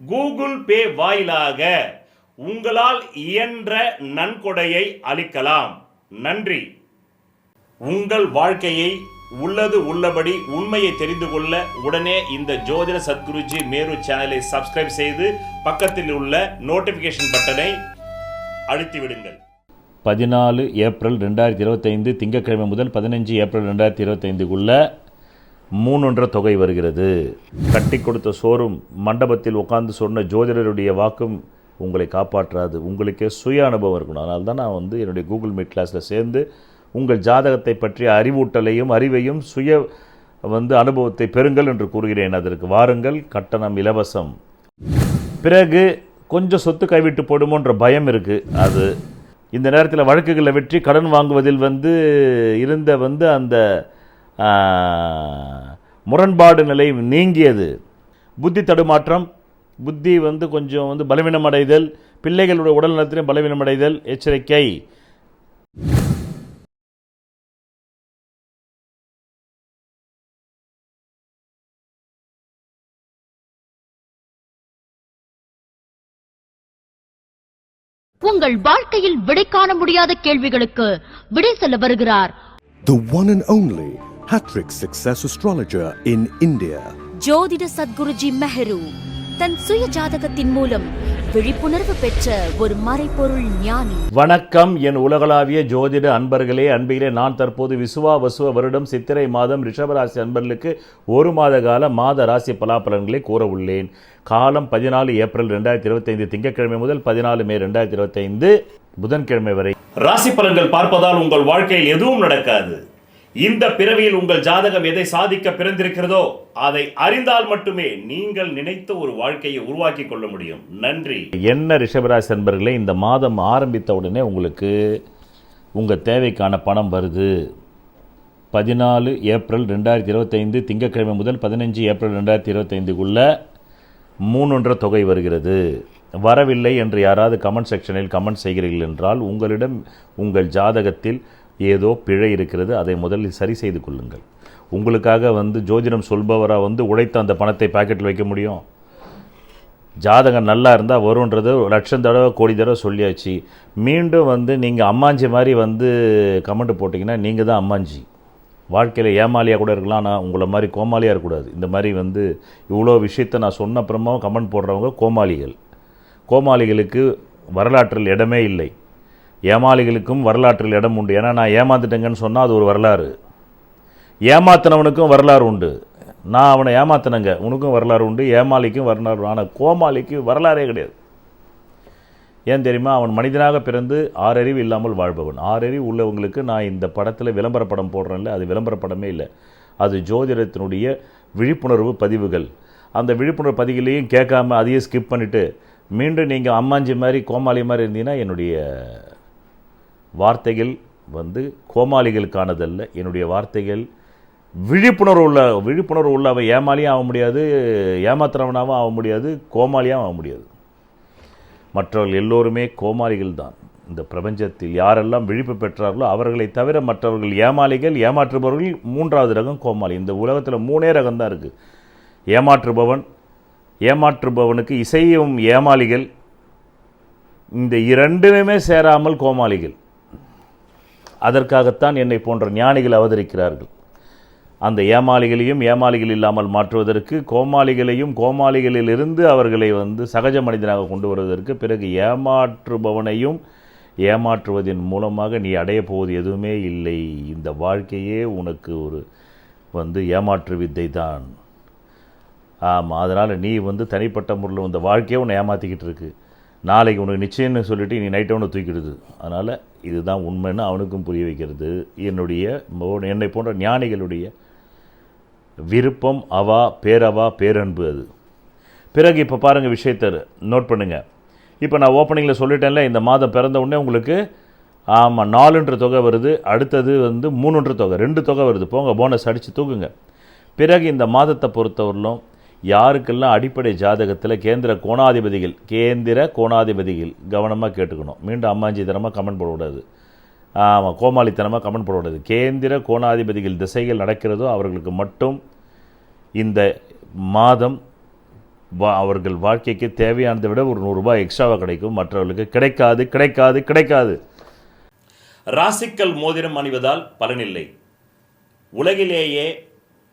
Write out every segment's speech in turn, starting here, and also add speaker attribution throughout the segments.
Speaker 1: Google Pay வாயிலாக உங்களால் இயன்ற நன்கொடையை அளிக்கலாம். நன்றி. உங்கள் வாழ்க்கையை உள்ளது உள்ளபடி உண்மையை தெரிந்து கொள்ள உடனே இந்த ஜோதிட சத்குருஜி மேரு சேனலை சப்ஸ்கிரைப் செய்து பக்கத்தில் உள்ள நோட்டிபிகேஷன் பட்டனை அழுத்தி விடுங்கள்
Speaker 2: பதினாலு ஏப்ரல் ரெண்டாயிரத்தி இருபத்தைந்து திங்கட்கிழமை முதல் பதினஞ்சு ஏப்ரல் ரெண்டாயிரத்தி இருபத்தைந்துக்குள்ள மூணுன்ற தொகை வருகிறது. கட்டி கொடுத்த சோறும் மண்டபத்தில் உட்கார்ந்து சொன்ன ஜோதிடருடைய வாக்கும் உங்களை காப்பாற்றாது. உங்களுக்கே சுய அனுபவம் இருக்கணும். அதனால தான் நான் வந்து என்னுடைய கூகுள் மீட் கிளாஸில் சேர்ந்து உங்கள் ஜாதகத்தை பற்றிய அறிவூட்டலையும் அறிவையும் சுய வந்து அனுபவத்தை பெறுங்கள் என்று கூறுகிறேன். அதற்கு வாருங்கள். கட்டணம் இலவசம். பிறகு கொஞ்சம் சொத்து கைவிட்டு போடுமோன்ற பயம் இருக்குது அது இந்த நேரத்தில் வழக்குகளை வெற்றி கடன் வாங்குவதில் வந்து இருந்த வந்து அந்த முரண்பாடு நிலை நீங்கியது. புத்தி தடுமாற்றம் புத்தி வந்து கொஞ்சம் வந்து பலவீனமடைதல் பிள்ளைகளுடைய உடல் நலத்திலும் பலவீனமடைதல் எச்சரிக்கை.
Speaker 3: உங்கள் வாழ்க்கையில் விடை காண முடியாத கேள்விகளுக்கு விடை சொல்ல வருகிறார்.
Speaker 4: The one and only Hattrick Success Astrologer in India.
Speaker 5: ஜோதிட சத்குருஜி மெஹரு தன் சுய ஜாதகத்தின் மூலம் விழிப்புணர்வு பெற்ற ஒரு மறைபொருள் ஞானி.
Speaker 2: வணக்கம். என் உலகளாவிய ஜோதிட அன்பர்களே அன்பிலே நான் தற்போது விசுவா வசுவ வருடம் சித்திரை மாதம் ரிஷபராசி அன்பர்களுக்கு ஒரு மாத கால மாத ராசி பலாபலன்களை கூற உள்ளேன். காலம் பதினாலு ஏப்ரல் ரெண்டாயிரத்தி இருபத்தைந்து திங்கட்கிழமை முதல் பதினாலு மே ரெண்டாயிரத்தி இருபத்தைந்து புதன்கிழமை வரை.
Speaker 1: ராசி பலன்கள் பார்ப்பதால் உங்கள் வாழ்க்கையில் எதுவும் நடக்காது. இந்த பிறவியில் உங்கள் ஜாதகம் எதை சாதிக்க பிறந்திருக்கிறதோ அதை அறிந்தால் மட்டுமே நீங்கள் நினைத்த ஒரு வாழ்க்கையை உருவாக்கி கொள்ள முடியும். நன்றி.
Speaker 2: என்ன ரிஷபராஜ் நண்பர்களே இந்த மாதம் ஆரம்பித்த உடனே உங்களுக்கு உங்கள் தேவைக்கான பணம் வருது. பதினாலு ஏப்ரல் ரெண்டாயிரத்தி இருபத்தைந்து திங்கட்கிழமை முதல் பதினஞ்சு ஏப்ரல் ரெண்டாயிரத்தி இருபத்தைந்துக்குள்ள மூணுன்ற தொகை வருகிறது. வரவில்லை என்று யாராவது கமெண்ட் செக்ஷனில் கமெண்ட் செய்கிறீர்கள் என்றால் உங்களிடம் உங்கள் ஜாதகத்தில் ஏதோ பிழை இருக்கிறது அதை முதலில் சரி செய்து கொள்ளுங்கள். உங்களுக்காக வந்து ஜோதிடம் சொல்பவராக வந்து உழைத்த அந்த பணத்தை பாக்கெட்டில் வைக்க முடியும்? ஜாதகம் நல்லா இருந்தால் வரும்ன்றது ஒரு லட்சம் தடவை கோடி தடவை சொல்லியாச்சு. மீண்டும் வந்து நீங்கள் அம்மாஞ்சி மாதிரி வந்து கமெண்ட் போட்டிங்கன்னா நீங்கள் தான் அம்மாஞ்சி. வாழ்க்கையில் ஏமாலியாக கூட இருக்கலாம் ஆனால் உங்களை மாதிரி கோமாளியாக இருக்கக்கூடாது. இந்த மாதிரி வந்து இவ்வளோ விஷயத்தை நான் சொன்ன அப்புறமா கமெண்ட் போடுறவங்க கோமாளிகள். கோமாளிகளுக்கு வரலாற்றில் இடமே இல்லை. ஏமாளிகளுக்கும் வரலாற்றில் இடம் உண்டு. ஏன்னா நான் ஏமாத்திட்டேங்கன்னு சொன்னால் அது ஒரு வரலாறு. ஏமாத்தினவனுக்கும் வரலாறு உண்டு. நான் அவனை ஏமாத்தினங்க. உனக்கும் வரலாறு உண்டு. ஏமாளிக்கும் வரலாறு ஆனால் கோமாளிக்கு வரலாறே கிடையாது. ஏன் தெரியுமா? அவன் மனிதனாக பிறந்து ஆறறிவு இல்லாமல் வாழ்பவன். ஆறறிவு உள்ளவங்களுக்கு நான் இந்த படத்தில் விளம்பர படம் போடுறேன்ல அது விளம்பர படமே இல்லை. அது ஜோதிடத்தினுடைய விழிப்புணர்வு பதிவுகள். அந்த விழிப்புணர்வு பதிவுகளையும் கேட்காம அதையும் ஸ்கிப் பண்ணிவிட்டு மீண்டும் நீங்கள் அம்மாஞ்சி மாதிரி கோமாளி மாதிரி இருந்தீங்கன்னா என்னுடைய வார்த்தைகள் வந்து கோமாளிகளுக்கானதல்ல. என்னுடைய வார்த்தைகள் விழிப்புணர்வு உள்ள விழிப்புணர்வு உள்ள அவன் ஏமாலியும் ஆக முடியாது ஏமாத்துறவனாகவும் ஆக முடியாது கோமாளியாகவும் ஆக முடியாது. மற்றவர்கள் எல்லோருமே கோமாளிகள் தான். இந்த பிரபஞ்சத்தில் யாரெல்லாம் விழிப்பு பெற்றார்களோ அவர்களை தவிர மற்றவர்கள் ஏமாளிகள் ஏமாற்றுபவர்கள் மூன்றாவது ரகம் கோமாளி. இந்த உலகத்தில் மூணே ரகம் தான் இருக்குது ஏமாற்றுபவன் ஏமாற்றுபவனுக்கு இசையும் ஏமாளிகள். இந்த இரண்டுமே சேராமல் கோமாளிகள். அதற்காகத்தான் என்னை போன்ற ஞானிகள் அவதரிக்கிறார்கள். அந்த ஏமாளிகளையும் ஏமாளிகள் இல்லாமல் மாற்றுவதற்கு கோமாளிகளையும் கோமாளிகளிலிருந்து அவர்களை வந்து சகஜ மனிதனாக கொண்டு வருவதற்கு பிறகு ஏமாற்றுபவனையும் ஏமாற்றுவதன் மூலமாக நீ அடைய போவது எதுவுமே இல்லை. இந்த வாழ்க்கையே உனக்கு ஒரு வந்து ஏமாற்று வித்தை தான். ஆமாம் அதனால் நீ வந்து தனிப்பட்ட முறையில் இந்த வாழ்க்கையே உன்னை ஏமாற்றிக்கிட்டு இருக்கு. நாளைக்கு உனக்கு நிச்சயம்னு சொல்லிவிட்டு நீ நைட்டை ஒன்று தூக்கிடுது. அதனால் இதுதான் உண்மைன்னு அவனுக்கும் புரிய வைக்கிறது. என்னுடைய என்னை போன்ற ஞானிகளுடைய விருப்பம் அவா பேரவா பேரன்பு அது. பிறகு இப்போ பாருங்கள் விஷயத்த நோட் பண்ணுங்கள் இப்போ நான் ஓப்பனிங்கில் சொல்லிட்டேன்ல இந்த மாதம் பிறந்த உடனே உங்களுக்கு ஆமாம் நாலுன்ற தொகை வருது அடுத்தது வந்து மூணுன்ற தொகை ரெண்டு தொகை வருது. போங்க போனஸ் அடித்து தூக்குங்க. பிறகு இந்த மாதத்தை பொறுத்தவரையிலும் யாருக்கெல்லாம் அடிப்படை ஜாதகத்தில் கேந்திர கோணாதிபதிகள் கேந்திர கோணாதிபதிகள் கவனமாக கேட்டுக்கணும். மீண்டும் அம்மாஞ்சித்தனமாக கமெண்ட் போடக்கூடாது. ஆமாம் கோமாளித்தனமாக கமெண்ட் போடக்கூடாது. கேந்திர கோணாதிபதிகள் திசைகள் நடக்கிறதோ அவர்களுக்கு மட்டும் இந்த மாதம் வா அவர்கள் வாழ்க்கைக்கு தேவையானதை விட ஒரு நூறுரூபா எக்ஸ்ட்ராவாக கிடைக்கும். மற்றவர்களுக்கு கிடைக்காது கிடைக்காது கிடைக்காது.
Speaker 1: ராசிக்கல் மோதிரம் அணிவதால் பலனில்லை. உலகிலேயே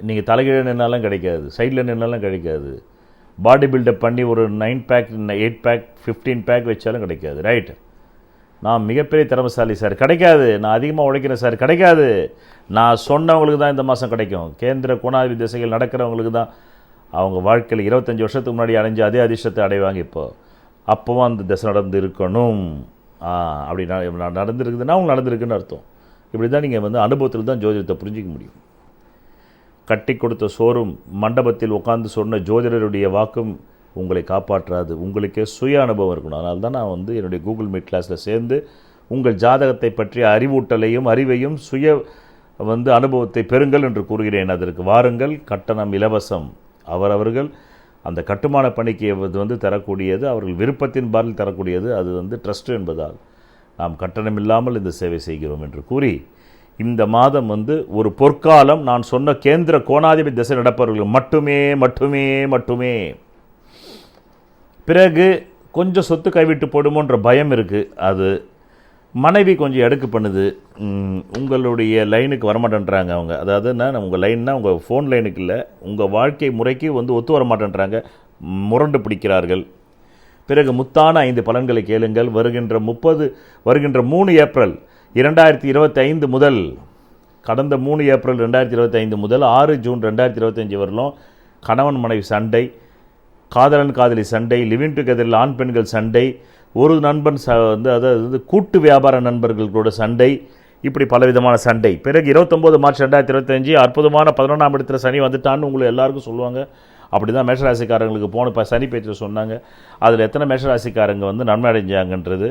Speaker 2: நீங்கள் தலைகீழ நின்னாலும் கிடைக்காது சைடில் நின்னாலும் கிடைக்காது. பாடி பில்டப் பண்ணி ஒரு nine pack eight pack fifteen pack வச்சாலும் கிடைக்காது ரைட் நான் மிகப்பெரிய திறமசாலி சார் கிடைக்காது. நான் அதிகமாக உழைக்கிறேன் சார் கிடைக்காது. நான் சொன்னவங்களுக்கு தான் இந்த மாதம் கிடைக்கும். கேந்திர கோணாதிபதி திசைகள் நடக்கிறவங்களுக்கு தான் அவங்க வாழ்க்கையில் இருபத்தஞ்சி வருஷத்துக்கு முன்னாடி அடைஞ்ச அதே அதிர்ஷ்டத்தை அடைவாங்க இப்போது அப்போவும் அந்த திசை நடந்து இருக்கணும். அப்படி ந- நடந்திருக்குதுன்னா அவங்க நடந்திருக்குன்னு அர்த்தம். இப்படி தான் நீங்கள் வந்து அனுபவத்தில் தான் ஜோதிடத்தை புரிஞ்சிக்க முடியும். கட்டி கொடுத்த சோறும் மண்டபத்தில் உட்கார்ந்து சொன்ன ஜோதிடருடைய வாக்கும் உங்களை காப்பாற்றாது. உங்களுக்கே சுய அனுபவம் இருக்கணும். அதனால தான் நான் வந்து என்னுடைய கூகுள் மீட் கிளாஸில் சேர்ந்து உங்கள் ஜாதகத்தை பற்றிய அறிவூட்டலையும் அறிவையும் சுய வந்து அனுபவத்தை பெறுங்கள் என்று கூறுகிறேன். அதற்கு வாருங்கள். கட்டணம் இலவசம். அவரவர்கள் அந்த கட்டுமான பணிக்கு இது வந்து தரக்கூடியது அவர்கள் விருப்பத்தின் பாரில் தரக்கூடியது அது வந்து ட்ரஸ்ட் என்பதால் நாம் கட்டணம் இல்லாமல் இந்த சேவை செய்கிறோம் என்று கூறி இந்த மாதம் வந்து ஒரு பொற்காலம் நான் சொன்ன கேந்திர கோணாதிபதி திசை நடப்பவர்கள் மட்டுமே மட்டுமே மட்டுமே. பிறகு கொஞ்சம் சொத்து கைவிட்டு போடுமோன்ற பயம் இருக்குது அது மனைவி கொஞ்சம் எடுக்கு பண்ணுது. உங்களுடைய லைனுக்கு வரமாட்டேன்றாங்க அவங்க. அதாவது என்ன உங்கள் லைன்னா உங்கள் ஃபோன் லைனுக்கு இல்லை. உங்கள் வாழ்க்கை முறைக்கு வந்து ஒத்து வரமாட்டேன்றாங்க. முரண்டு பிடிக்கிறார்கள். பிறகு முத்தான ஐந்து பலன்களை கேளுங்கள். வருகின்ற முப்பது வருகின்ற மூணு ஏப்ரல் இரண்டாயிரத்தி இருபத்தி ஐந்து முதல் கடந்த மூணு ஏப்ரல் ரெண்டாயிரத்தி இருபத்தி ஐந்து முதல் ஆறு ஜூன் ரெண்டாயிரத்தி இருபத்தஞ்சி வரலும் கணவன் மனைவி சண்டை காதலன் காதலி சண்டை லிவிங் டுகெதரில் ஆண் பெண்கள் சண்டை ஒரு நண்பன் ச வந்து அதாவது வந்து கூட்டு வியாபார நண்பர்களோட சண்டை இப்படி பலவிதமான சண்டை. பிறகு இருபத்தொம்போது மார்ச் ரெண்டாயிரத்தி இருபத்தஞ்சி அற்புதமான பதினொன்றாம் இடத்துல சனி வந்துட்டான்னு உங்களை எல்லாருக்கும் சொல்லுவாங்க. அப்படி தான் மேஷராசிக்காரங்களுக்கு போன இப்போ சனி பேச்சில் சொன்னாங்க. அதில் எத்தனை மேஷராசிக்காரங்க வந்து நன்மை அடைஞ்சாங்கன்றது.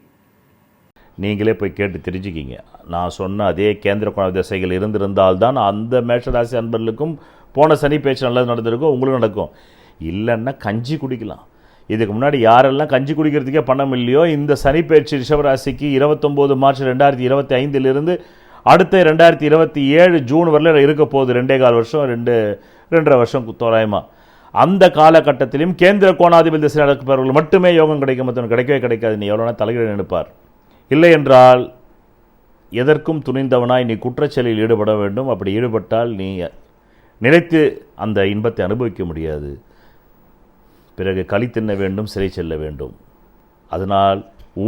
Speaker 2: நீங்களே போய் கேட்டு தெரிஞ்சுக்கிங்க. நான் சொன்ன அதே கேந்திர கோண திசைகள் இருந்திருந்தால்தான் அந்த மேஷராசி அன்பர்களுக்கும் போன சனி பேச்சு நல்லது நடந்திருக்கும் உங்களுக்கு நடக்கும். இல்லைன்னா கஞ்சி குடிக்கலாம். இதுக்கு முன்னாடி யாரெல்லாம் கஞ்சி குடிக்கிறதுக்கே பணம் இல்லையோ இந்த சனி பேச்சு ரிஷபராசிக்கு இருபத்தொம்போது மார்ச் ரெண்டாயிரத்தி இருபத்தி ஐந்திலிருந்து அடுத்த ரெண்டாயிரத்தி இருபத்தி ஏழு ஜூன் வரல இருக்க போகுது. ரெண்டே கால் வருஷம் ரெண்டு ரெண்டரை வருஷம் தோராயமாக அந்த காலகட்டத்திலும் கேந்திர கோணாதிபதி திசை நடப்பவர்கள் மட்டுமே யோகம் கிடைக்கும் மற்றவங்க கிடைக்கவே கிடைக்காது. நீ எவ்வளோனா தலைகீழ நினைப்பார். இல்லை என்றால் எதற்கும் துணிந்தவனாய் நீ குற்றச்செயலில் ஈடுபட வேண்டும். அப்படி ஈடுபட்டால் நீ நினைத்து அந்த இன்பத்தை அனுபவிக்க முடியாது. பிறகு களி தின்ன வேண்டும் சிறை செல்ல வேண்டும். அதனால்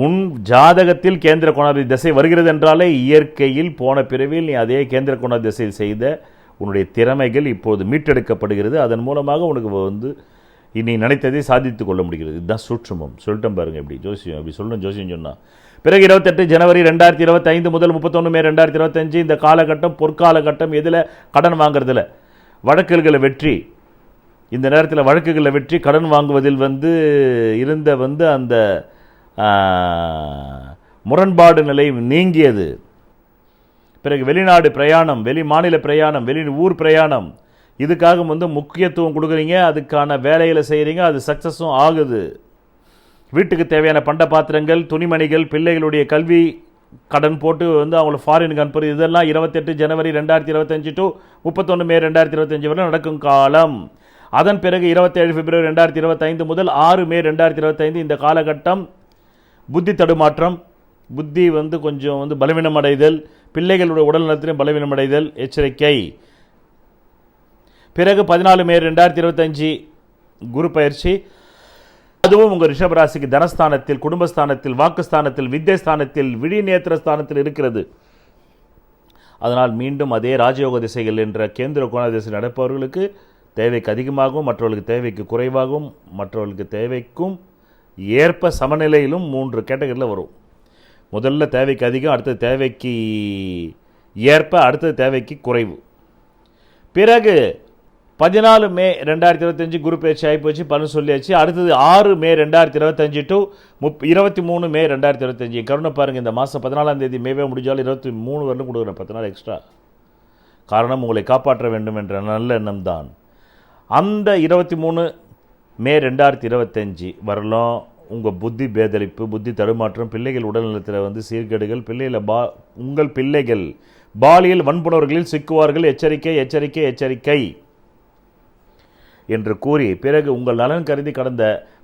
Speaker 2: உன் ஜாதகத்தில் கேந்திர கோணாதி திசை வருகிறது என்றாலே இயற்கையில் போன பிறவில் நீ அதே கேந்திர கோணாதி திசையில் செய்த உன்னுடைய திறமைகள் இப்போது மீட்டெடுக்கப்படுகிறது. அதன் மூலமாக உனக்கு வந்து
Speaker 6: இன்னை நினைத்ததை சாதித்து கொள்ள முடிகிறது. இதுதான் சூட்சுமம். சொல்லிட்டேன் பாருங்க எப்படி ஜோசியம் அப்படி சொல்லணும் ஜோசியம் சொன்னால் பிறகு இருபத்தெட்டு ஜனவரி ரெண்டாயிரத்தி இருபத்தைந்து முதல் முப்பத்தொன்று மே ரெண்டாயிரத்தி இருபத்தஞ்சு இந்த காலகட்டம் பொற்காலகட்டம் எதில்? கடன் வாங்குறதுல. வழக்குகளை வெற்றி. இந்த நேரத்தில் வழக்குகளை வெற்றி கடன் வாங்குவதில் வந்து இருந்த வந்து அந்த முரண்பாடு நிலை நீங்கியது. பிறகு வெளிநாடு பிரயாணம் வெளி மாநில பிரயாணம் வெளி ஊர் பிரயாணம் இதுக்காக வந்து முக்கியத்துவம் கொடுக்குறீங்க அதுக்கான வேலைகளை செய்கிறீங்க அது சக்ஸஸும் ஆகுது. வீட்டுக்கு தேவையான பண்ட பாத்திரங்கள் துணிமணிகள் பிள்ளைகளுடைய கல்வி கடன் போட்டு வந்து அவங்கள ஃபாரினுக்கு அனுப்புறது இதெல்லாம் இருபத்தெட்டு ஜனவரி ரெண்டாயிரத்தி இருபத்தஞ்சு டு முப்பத்தொன்று மே ரெண்டாயிரத்தி இருபத்தஞ்சு வரை நடக்கும் காலம். அதன் பிறகு இருபத்தேழு பிப்ரவரி ரெண்டாயிரத்தி இருபத்தைந்து முதல் ஆறு மே ரெண்டாயிரத்தி இருபத்தைந்து இந்த காலகட்டம் புத்தி தடுமாற்றம் புத்தி வந்து கொஞ்சம் வந்து பலவீனமடைதல் பிள்ளைகளுடைய உடல் நலத்திலும் பலவீனமடைதல் எச்சரிக்கை. பிறகு பதினாலு மே ரெண்டாயிரத்தி இருபத்தஞ்சி குரு பயிற்சி. அதுவும் உங்கள் ரிஷபராசிக்கு தனஸ்தானத்தில் குடும்பஸ்தானத்தில் வாக்குஸ்தானத்தில் வித்யஸ்தானத்தில் விழி நேத்திரஸ்தானத்தில் இருக்கிறது. அதனால் மீண்டும் அதே ராஜயோக திசைகள் என்ற கேந்திர கோண திசை நடப்பவர்களுக்கு தேவைக்கு அதிகமாகவும் மற்றவர்களுக்கு தேவைக்கு குறைவாகவும் மற்றவர்களுக்கு தேவைக்கும் ஏற்ப சமநிலையிலும் மூன்று கேட்டகரியில் வரும். முதல்ல தேவைக்கு அதிகம் அடுத்தது தேவைக்கு ஏற்ப அடுத்தது தேவைக்கு குறைவு. பிறகு பதினாலு மே ரெண்டாயிரத்தி இருபத்தஞ்சு குரு பயிற்சி ஆகிப்போச்சு பலன் சொல்லியாச்சு. அடுத்தது ஆறு மே ரெண்டாயிரத்தி இருபத்தஞ்சு டு முப் இருபத்தி மூணு மே ரெண்டாயிரத்தி இருபத்தஞ்சு கருணை பாருங்கள் இந்த மாதம் பதினாலாம் தேதி மேவே முடிஞ்சாலும் இருபத்தி மூணு வரலும் கொடுக்குறேன் பத்து நாள் எக்ஸ்ட்ரா காரணம் உங்களை காப்பாற்ற வேண்டும் என்ற நல்ல எண்ணம் தான். அந்த இருபத்தி மூணு மே ரெண்டாயிரத்தி இருபத்தஞ்சி வரலாம் உங்கள் புத்தி பேதளிப்பு புத்தி தடுமாற்றம் பிள்ளைகள் உடல்நலத்தில் வந்து சீர்கேடுகள் பிள்ளைகளை பா உங்கள் பிள்ளைகள் பாலியல் வன்புணர்களில் சிக்குவார்கள் எச்சரிக்கை எச்சரிக்கை எச்சரிக்கை. என்று கூறி பிறகு உங்கள் நலன் கருதி கடந்த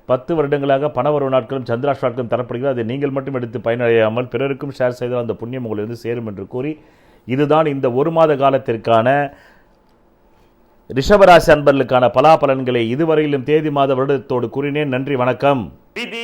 Speaker 6: பத்து வருடங்களாக பணவரவு நாட்களும் சந்திராஷ் நாட்களும் தரப்படுகிறது. அதை நீங்கள் மட்டும் எடுத்து பயனடையாமல் பிறருக்கும் ஷேர் செய்தால் அந்த புண்ணியம் உங்களிருந்து சேரும் என்று கூறி இதுதான் இந்த ஒரு மாத காலத்திற்கான ரிஷபராசி அன்பர்களுக்கான பலாபலன்களை இதுவரையிலும் தேதி மாத வருடத்தோடு கூறினேன். நன்றி வணக்கம்.
Speaker 2: விதி